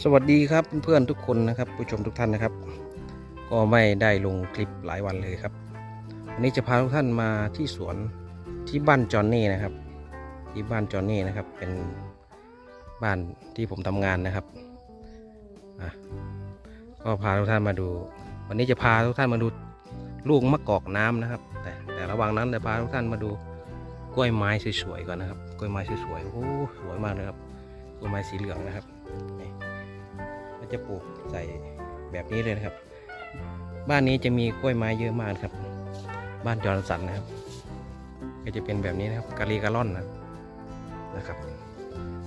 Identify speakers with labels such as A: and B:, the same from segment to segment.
A: สวัสดีครับเพื่อนๆทุกคนนะครับ ผู้ชมทุกท่านนะครับ ก็ไม่ได้ลงคลิปหลายวันเลยครับวันนี้จะพาทุกท่านมาที่สวนที่บ้านจอนนี่นะครับ ที่บ้านจอนนี่นะครับ เป็นบ้านที่ผมทำงานนะครับก็พาทุกท่านมาดู วันนี้จะพาทุกท่านมาดูลูกมะกอกน้ำนะครับ แต่แต่ระหว่างนั้นจะพาทุกท่านมาดูกล้วยไม้สวยๆก่อนนะครับ กล้วยไม้สวยๆโอ้โหสวยมากเลยครับกล้วยไม้สีเหลืองนะครับนี่ จะปลูกใส่แบบนี้เลยนะครับ บ้านนี้จะมีกล้วยไม้เยอะมากครับ บ้านจอร์นสันนะครับ ก็จะเป็นแบบนี้นะครับกะลีกะล่อนนะนะครับ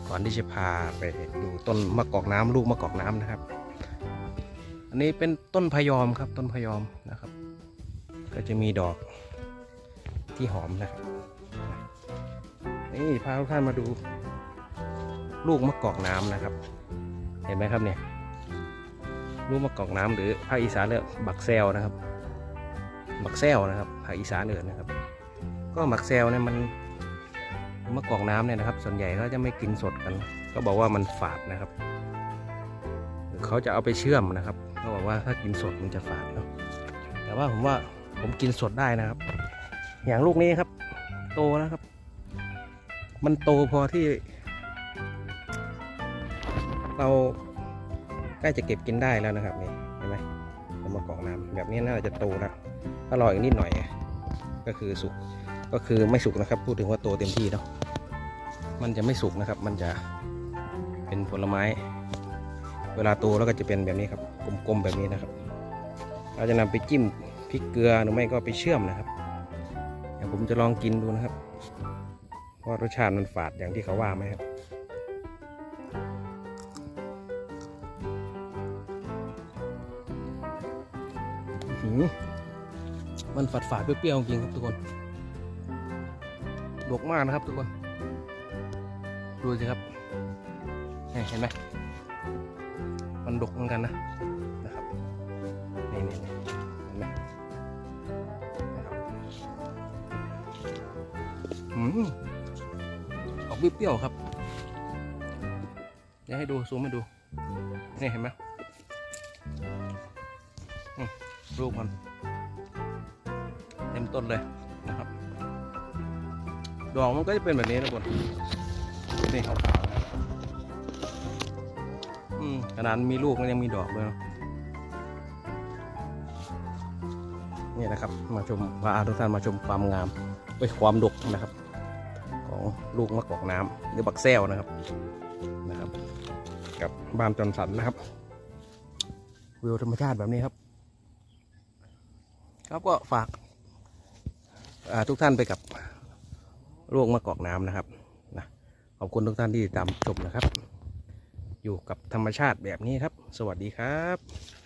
A: ก่อนที่จะพาไปดูต้นมะกอกน้ำลูกมะกอกน้ำนะครับ อันนี้เป็นต้นพยอมครับต้นพยอมนะครับ ก็จะมีดอกที่หอมนะครับนี่พาทุกท่านมาดูลูกมะกอกน้ำนะครับ เห็นไหมครับเนี่ย ลูกมะกอกน้ำหรือภาคอีสานเรียกบักแซวนะครับ บักแซวนะครับภาคอีสานเอื่นนะครับ ก็บักแซวเนี่ยมันมะกอกน้ำเนี่ยนะครับ ส่วนใหญ่เขาจะไม่กินสดกัน ก็บอกว่ามันฝาดนะครับเขาจะเอาไปเชื่อมนะครับเขาบอกว่าถ้ากินสดมันจะฝาดเนาะแต่ว่าผมว่าผมกินสดได้นะครับ อย่างลูกนี้ครับ โตแล้วครับ มันโตพอที่ เรา ใกล้จะเก็บกินได้แล้วนะครับนี่เห็นไหมเอามากรอกน้ำแบบนี้น่าจะโตแล้วถ้ารออีกนิดหน่อย ก็คือสุกก็คือไม่สุกนะครับ พูดถึงว่าโตเต็มที่เนาะมันจะไม่สุกนะครับ มันจะเป็นผลไม้ เวลาโตแล้วก็จะเป็นแบบนี้ครับกลมๆแบบนี้นะครับ เราจะนำไปจิ้มพริกเกลือหรือไม่ก็ไปเชื่อมนะครับเดี๋ยวผมจะลองกินดูนะครับว่ารสชาติมันฝาดอย่างที่เขาว่าไหมครับ มันฝาดฝาดเปรี้ยวๆจริงครับทุกคนดกมากนะครับทุกคน ดูสิครับนี่เห็นไหม มันดกเหมือนกันนะ นะครับ นี่นี่นี่เห็นไหมนะครับหืมออกเปรี้ยวๆครับ เดี๋ยวให้ดูซูมให้ดู นี่เห็นไหมอืม ลูกมันเต็มต้นเลยนะครับ ดอกมันก็จะเป็นแบบนี้นะบนนี่ขาวๆนะอืมขนาดมีลูกมันยังมีดอกเลยเนอะนี่นะครับ มาชมพาทุกท่านมาชมความงามไปความดกนะครับ ของลูกมะกอกน้ำหรือบักแซวนะครับนะครับ กับบ้านจอนสันนะครับวิวธรรมชาติแบบนี้ครับ ครับก็ฝากทุกท่านไปกับโรคมะกอกน้ำนะครับนะขอบคุณทุกท่านที่ติดตามชมนะครับ อยู่กับธรรมชาติแบบนี้ครับ สวัสดีครับ